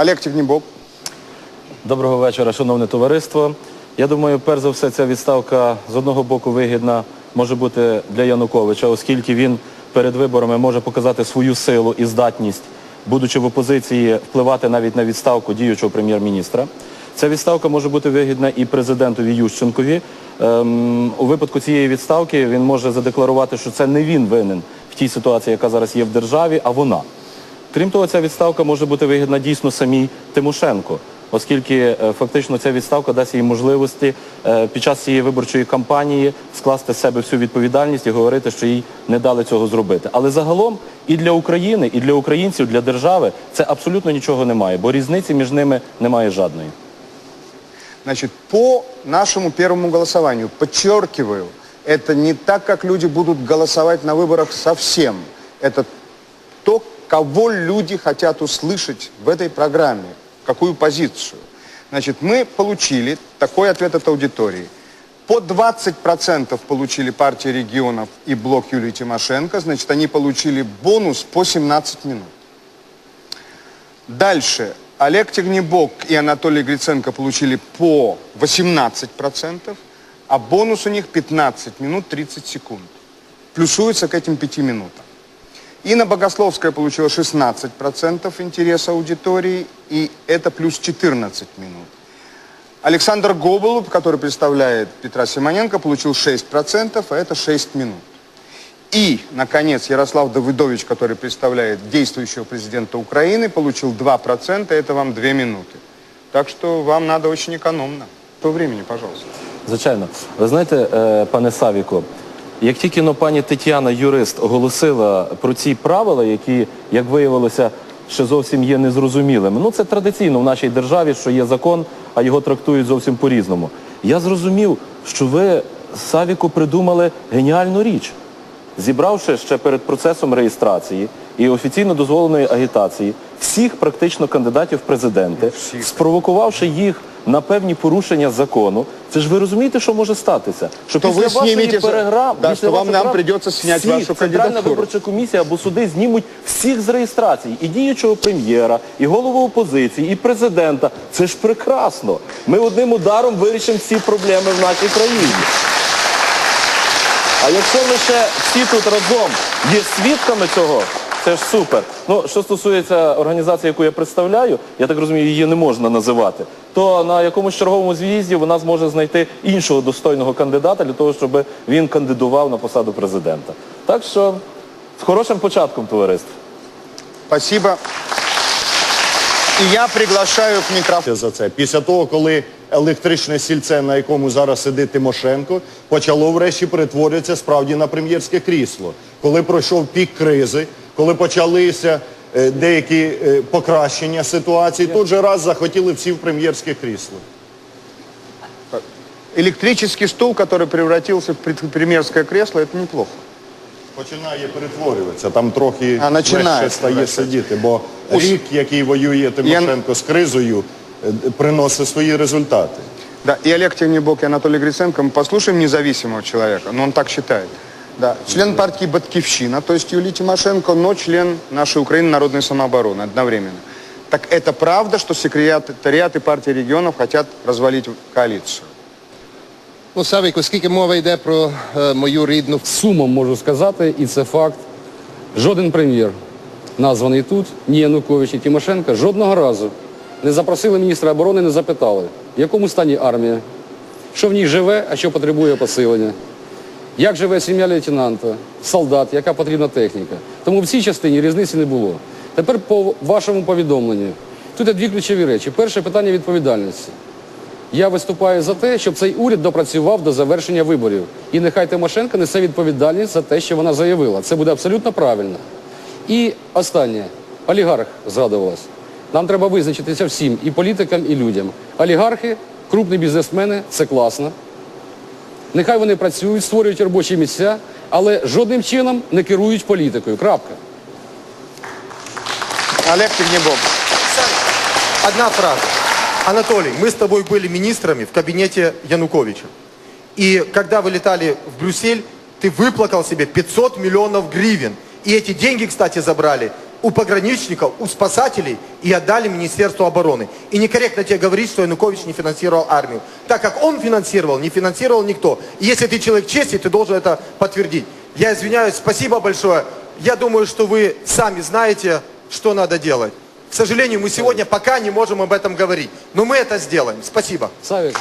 Олег Тягнебок. Доброго вечора, шановне товариство. Я думаю, перш за все, ця відставка з одного боку вигідна може бути для Януковича, оскільки він перед виборами може показати свою силу і здатність, будучи в опозиції, впливати навіть на відставку діючого прем'єр-міністра. Ця відставка може бути вигідна і президентові Ющенкові. Ем, у випадку цієї відставки він може задекларувати, що це не він винен в тій ситуації, яка зараз є в державі, а вона. Крім того, ця відставка може бути вигідна дійсно самій Тимошенко, оскільки е, фактично ця відставка дасть їй можливості е, під час цієї виборчої кампанії скласти з себе всю відповідальність і говорити, що їй не дали цього зробити. Але загалом і для України, і для українців, для держави це абсолютно нічого немає, бо різниці між ними немає жадної. Значит, по нашему первому голосованию, подчеркиваю, это не так, как люди будут голосовать на выборах совсем. Это то, кого люди хотят услышать в этой программе, какую позицию. Значит, мы получили такой ответ от аудитории. По 20% получили партия регионов и блок Юлии Тимошенко, значит, они получили бонус по 17 минут. Дальше. Олег Тягнебок и Анатолий Гриценко получили по 18%, а бонус у них 15 минут 30 секунд. Плюсуется к этим 5 минутам. Инна Богословская получила 16% интереса аудитории, и это плюс 14 минут. Александр Гоболуб, который представляет Петра Симоненко, получил 6%, а это 6 минут. И, наконец, Ярослав Давыдович, который представляет действующего президента Украины, получил 2%, это вам 2 минуты. Так что вам надо очень экономно. По времени, пожалуйста. Звичайно. Ви знаєте, е, пане Савіко, як тільки но пані Тетяна, юрист, оголосила про ці правила, які, як виявилося, ще зовсім є незрозумілими. Ну, це традиційно в нашій державі, що є закон, а його трактують зовсім по-різному. Я зрозумів, що ви, Савіку, придумали геніальну річ. Зібравши ще перед процесом реєстрації і офіційно дозволеної агітації всіх практично кандидатів в президенти, спровокувавши їх на певні порушення закону, це ж ви розумієте, що може статися? Що То після вашої переграм, Да, після що вам нам придеться зняти вашу Центральна виборча комісія або суди знімуть всіх з реєстрації, і діючого прем'єра, і голову опозиції, і президента. Це ж прекрасно. Ми одним ударом вирішимо всі проблеми в нашій країні. А якщо ми ще всі тут разом є свідками цього, це ж супер. Ну, що стосується організації, яку я представляю, я так розумію, її не можна називати, то на якомусь черговому з'їзді вона зможе знайти іншого достойного кандидата для того, щоб він кандидував на посаду президента. Так що з хорошим початком, товариство. Спасибо. И я приглашаю к микрофону. за це. Після того, коли електричне сільце, на якому зараз сидить Тимошенко, почало врешті перетворюватися справді на прем'єрське крісло. Коли пройшов пік кризи, коли почалися е, деякі е, покращення ситуації, тут же раз захотіли всі в прем'єрське крісло. Электрический стул, который превратился в пред- премьерское кресло, это неплохо. Починає перетворюватися, там трохи А, починає легше стає перетворюватися. сидіти, бо Ус- рік, який воює Тимошенко з кризою, е, приносить свої результати. Да, и Олег Тягнебок, и Анатолий Гриценко, мы послушаем независимого человека, но он так считает. Да, член партии «Баткивщина», то есть Юлия Тимошенко, но член нашей Украины народной самообороны одновременно. Так это правда, что секретариат и партии регионов хотят развалить коалицию? Ну, Савік, оскільки мова йде про е, мою рідну З сумом можу сказати, і це факт. Жоден прем'єр, названий тут, ні Янукович, ні Тимошенко, жодного разу не запросили міністра оборони, не запитали, в якому стані армія, що в ній живе, а що потребує посилення, як живе сім'я лейтенанта, солдат, яка потрібна техніка. Тому в цій частині різниці не було. Тепер по вашому повідомленню. Тут є дві ключові речі. Перше питання відповідальності. Я виступаю за те, щоб цей уряд допрацював до завершення виборів. І нехай Тимошенко несе відповідальність за те, що вона заявила. Це буде абсолютно правильно. І останнє. Олігарх згадувалось. Нам треба визначитися всім, і політикам, і людям. Олігархи, крупні бізнесмени це класно. Нехай вони працюють, створюють робочі місця, але жодним чином не керують політикою. Крапка. Олег Тягнебок. Одна фраза. Анатолий, мы с тобой были министрами в кабинете Януковича. И когда вы летали в Брюссель, ты выплакал себе 500 миллионов гривен. И эти деньги, кстати, забрали у пограничников, у спасателей и отдали Министерству обороны. И некорректно тебе говорить, что Янукович не финансировал армию. Так как он финансировал, не финансировал никто. И если ты человек чести, ты должен это подтвердить. Я извиняюсь, спасибо большое. Я думаю, что вы сами знаете, что надо делать. К сожалению, мы сегодня пока не можем об этом говорить. Но мы это сделаем. Спасибо. Савік.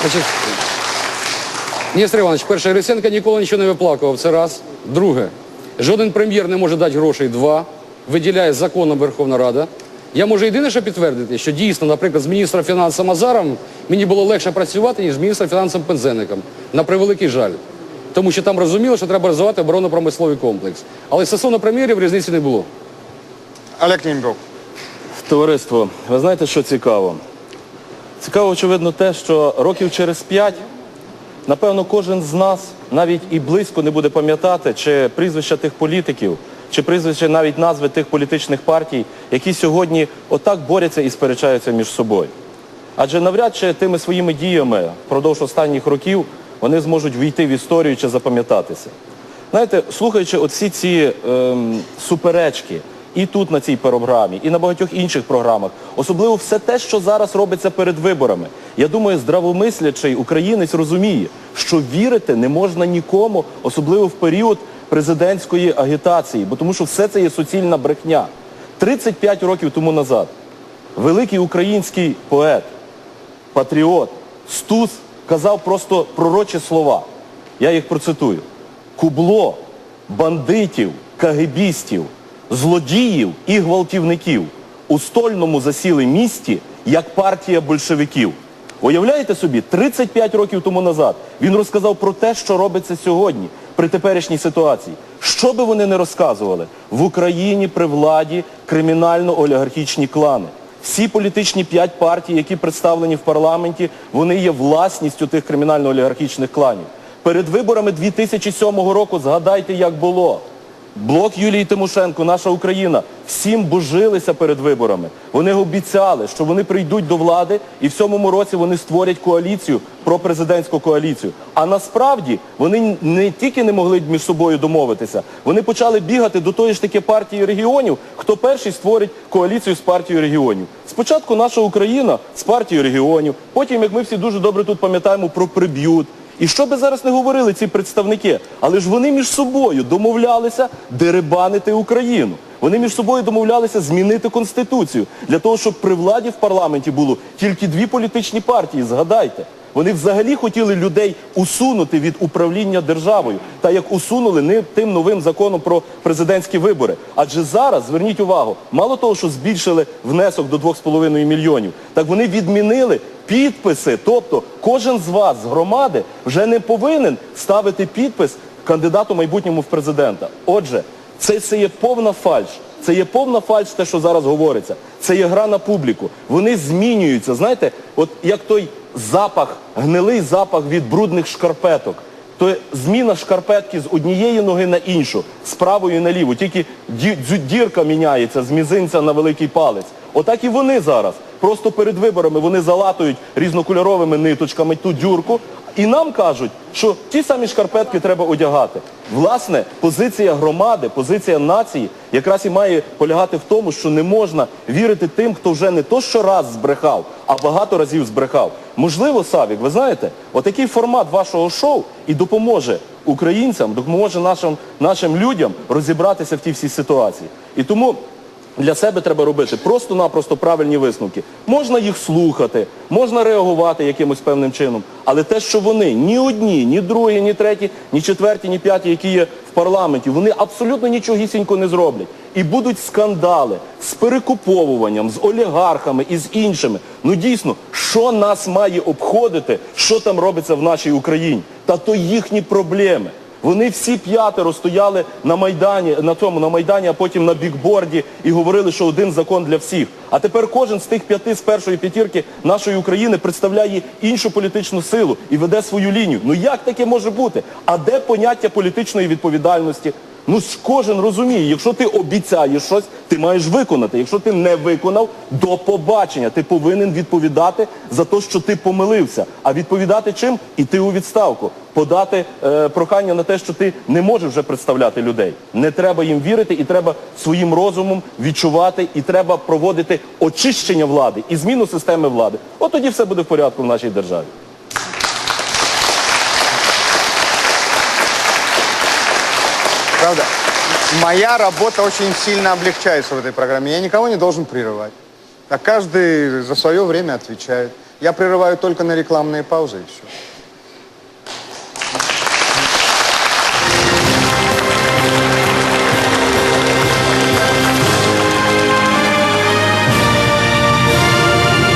Значить, Нестор Іванович, перше, Гриценко ніколи нічого не виплакував, це раз. Друге, жоден прем'єр не може дати грошей, два. Виділяє законом Верховна Рада. Я можу єдине, що підтвердити, що дійсно, наприклад, з міністра фінансів Азаром мені було легше працювати, ніж з міністра фінансів Пензеником. На превеликий жаль. Тому що там розуміло, що треба розвивати оборонно-промисловий комплекс. Але стосовно прем'єрів різниці не було. Олег Нембек. Товариство, ви знаєте, що цікаво? Цікаво, очевидно, те, що років через п'ять, напевно, кожен з нас навіть і близько не буде пам'ятати, чи прізвища тих політиків, чи прізвища навіть назви тих політичних партій, які сьогодні отак борються і сперечаються між собою. Адже навряд чи тими своїми діями впродовж останніх років вони зможуть війти в історію чи запам'ятатися. Знаєте, слухаючи оці ці ем, суперечки і тут на цій програмі, і на багатьох інших програмах, особливо все те, що зараз робиться перед виборами. Я думаю, здравомислячий українець розуміє, що вірити не можна нікому, особливо в період президентської агітації, бо тому що все це є суцільна брехня. 35 років тому назад великий український поет, патріот Стус казав просто пророчі слова. Я їх процитую. Кубло бандитів, кагебістів, злодіїв і гвалтівників у стольному засіли місті, як партія большевиків. Уявляєте собі, 35 років тому назад він розказав про те, що робиться сьогодні при теперішній ситуації. Що би вони не розказували, в Україні при владі кримінально-олігархічні клани. Всі політичні п'ять партій, які представлені в парламенті, вони є власністю тих кримінально-олігархічних кланів. Перед виборами 2007 року згадайте, як було. Блок Юлії Тимошенко, наша Україна, всім божилися перед виборами. Вони обіцяли, що вони прийдуть до влади і в цьому році вони створять коаліцію, пропрезидентську коаліцію. А насправді вони не тільки не могли між собою домовитися, вони почали бігати до тої ж таки партії регіонів, хто перший створить коаліцію з партією регіонів. Спочатку наша Україна з партією регіонів, потім, як ми всі дуже добре тут пам'ятаємо, про приб'ют. І що би зараз не говорили ці представники, але ж вони між собою домовлялися дерибанити Україну. Вони між собою домовлялися змінити Конституцію для того, щоб при владі в парламенті було тільки дві політичні партії, згадайте. Вони взагалі хотіли людей усунути від управління державою, та як усунули не тим новим законом про президентські вибори. Адже зараз, зверніть увагу, мало того, що збільшили внесок до 2,5 мільйонів, так вони відмінили підписи. Тобто кожен з вас з громади вже не повинен ставити підпис кандидату майбутньому в президента. Отже, це, це є повна фальш. Це є повна фальш, те, що зараз говориться. Це є гра на публіку. Вони змінюються. Знаєте, от як той запах, гнилий запах від брудних шкарпеток. То зміна шкарпетки з однієї ноги на іншу, з правої на ліву. Тільки дірка міняється з мізинця на великий палець. Отак і вони зараз. Просто перед виборами вони залатують різнокольоровими ниточками ту дюрку, і нам кажуть, що ті самі шкарпетки треба одягати. Власне, позиція громади, позиція нації якраз і має полягати в тому, що не можна вірити тим, хто вже не то що раз збрехав, а багато разів збрехав. Можливо, Савік, ви знаєте, отакий формат вашого шоу і допоможе українцям, допоможе нашим, нашим людям розібратися в тій всій ситуації. І тому для себе треба робити просто-напросто правильні висновки. Можна їх слухати, можна реагувати якимось певним чином, але те, що вони ні одні, ні другі, ні треті, ні четверті, ні п'яті, які є в парламенті, вони абсолютно нічогісінько не зроблять. І будуть скандали з перекуповуванням, з олігархами і з іншими. Ну дійсно, що нас має обходити, що там робиться в нашій Україні? Та то їхні проблеми. Вони всі п'ятеро стояли на Майдані, на тому, на Майдані, а потім на бікборді і говорили, що один закон для всіх. А тепер кожен з тих п'яти з першої п'ятірки нашої України представляє іншу політичну силу і веде свою лінію. Ну як таке може бути? А де поняття політичної відповідальності? Ну ж кожен розуміє, якщо ти обіцяєш щось, ти маєш виконати. Якщо ти не виконав, до побачення. Ти повинен відповідати за те, що ти помилився. А відповідати чим? Іти у відставку, подати е, прохання на те, що ти не можеш вже представляти людей. Не треба їм вірити, і треба своїм розумом відчувати, і треба проводити очищення влади і зміну системи влади. От тоді все буде в порядку в нашій державі. Правда? Моя работа очень сильно облегчается в этой программе. Я никого не должен прерывать. А каждый за свое время отвечает. Я прерываю только на рекламные паузы и все.